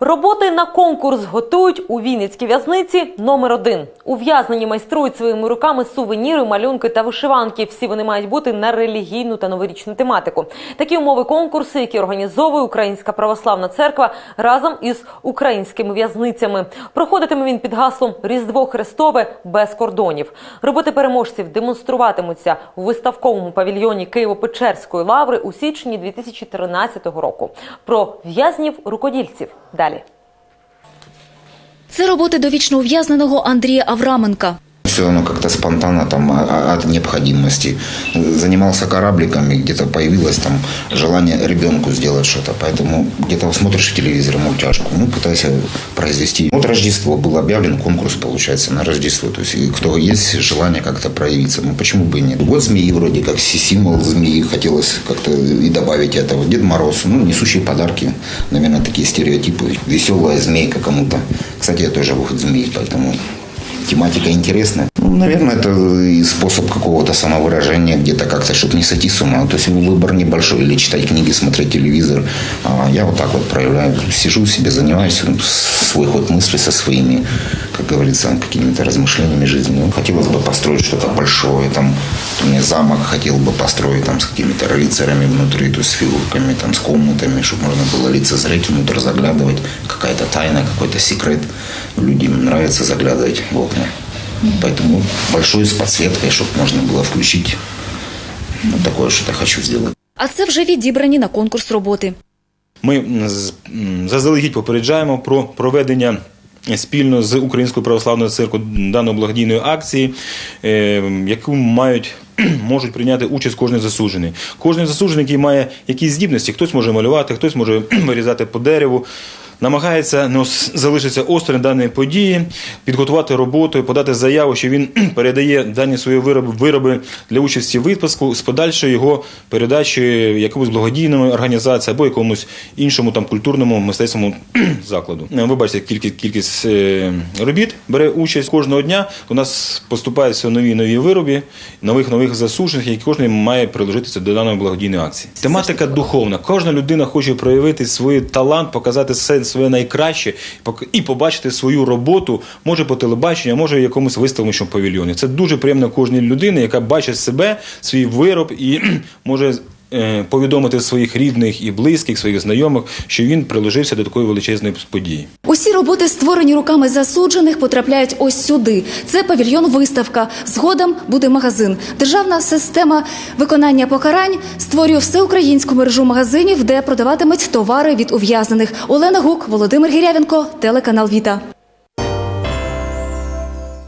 Роботи на конкурс готують у Вінницькій в'язниці номер один. Ув'язнені майструють своїми руками сувеніри, малюнки та вишиванки. Всі вони мають бути на релігійну та новорічну тематику. Такі умови конкурсу, які організовує Українська православна церква разом із українськими в'язницями. Проходитиме він під гаслом Різдво Христове без кордонів. Роботи переможців демонструватимуться у виставковому павільйоні Києво-Печерської лаври у січні 2013 року. Про в'язнів рукодільців далі. Це роботи довічно ув'язненого Андрія Авраменка. Все оно как-то спонтанно там от необходимости. Занимался корабликами, где-то появилось там желание ребенку сделать что-то. Поэтому где-то смотришь в телевизоре мультяшку, ну, пытайся произвести. Вот Рождество был объявлен, конкурс получается на Рождество. То есть кто есть желание как-то проявиться, ну почему бы и нет. Вот змеи вроде как си- символ змеи, хотелось как-то и добавить этого. Дед Мороз, ну, несущие подарки, наверное, такие стереотипы. Веселая змейка кому-то. Кстати, я тоже выход змеи, поэтому тематика интересная. Ну, наверное, это и способ какого-то самовыражения, где-то как-то, чтобы не сойти с ума. То есть выбор небольшой, или читать книги, смотреть телевизор. А я вот так вот проявляю, сижу себе, занимаюсь ну, свой ход мысли со своими, как говорится, какими-то размышлениями жизни. Ну, хотелось бы построить что-то большое, там, меня замок хотел бы построить там с какими-то рыцарями внутри, то есть с фигурками, там, с комнатами, чтобы можно было лицезреть, внутрь заглядывать, какая-то тайна, какой-то секрет. Людям нравится заглядывать в окна. Поэтому большой с подсветкой, чтобы можно было включить. Вот такое что-то хочу сделать. А це вже відібрані на конкурс роботи. Ми м, з- м, заздалегідь попереджаємо про проведення спільно з Українською православною церквою даної благодійної акції, е, яку мають. Можуть прийняти участь кожен засуджений. Кожен засуджений, який має якісь здібності, хтось може малювати, хтось може вирізати по дереву, намагається не ос- залишитися осторонь даної події, підготувати роботу, подати заяву, що він передає дані свої вироби, вироби для участі в випуску з подальшою його передачею якомусь благодійному організації або якомусь іншому там культурному мистецькому закладу. Е, Ви бачите, кількість кількість е, робіт бере участь кожного дня. У нас поступаються нові нові вироби, нових нових засуджених, які кожен має приложитися до даної благодійної акції. Тематика духовна. Кожна людина хоче проявити свій талант, показати все своє найкраще і побачити свою роботу, може по телебаченню, а може в якомусь виставленому павільйоні. Це дуже приємно кожній людині, яка бачить себе, свій вироб і може. Е, Повідомити своїх рідних і близьких, своїх знайомих, що він приложився до такої величезної події. Усі роботи, створені руками засуджених, потрапляють ось сюди. Це павільйон виставка. Згодом буде магазин. Державна система виконання покарань створює всеукраїнську мережу магазинів, де продаватимуть товари від ув'язнених. Олена Гук, Володимир Гірявенко, телеканал Віта.